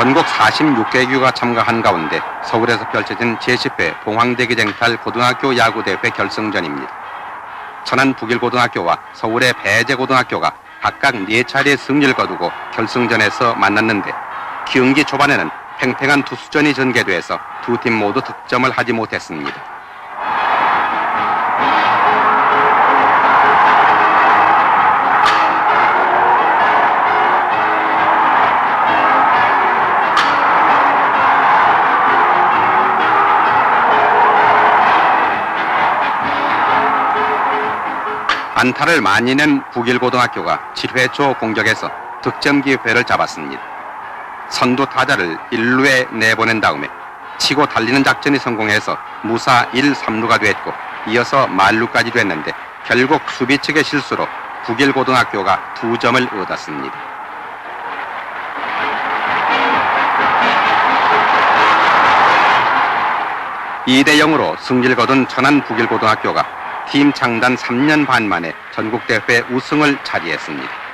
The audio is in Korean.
전국 46개 교가 참가한 가운데 서울에서 펼쳐진 제10회 봉황대기쟁탈 고등학교 야구대회 결승전입니다. 천안 북일고등학교와 서울의 배재고등학교가 각각 4차례 승리를 거두고 결승전에서 만났는데 경기 초반에는 팽팽한 투수전이 전개돼서 두 팀 모두 득점을 하지 못했습니다. 안타를 많이 낸 북일고등학교가 7회 초 공격에서 득점 기회를 잡았습니다. 선두 타자를 1루에 내보낸 다음에 치고 달리는 작전이 성공해서 무사 1, 3루가 됐고 이어서 만루까지 됐는데 결국 수비 측의 실수로 북일고등학교가 두 점을 얻었습니다. 이대 0으로 승리를 거둔 천안 북일고등학교가 팀 창단 3년 반 만에 전국대회 우승을 차지했습니다.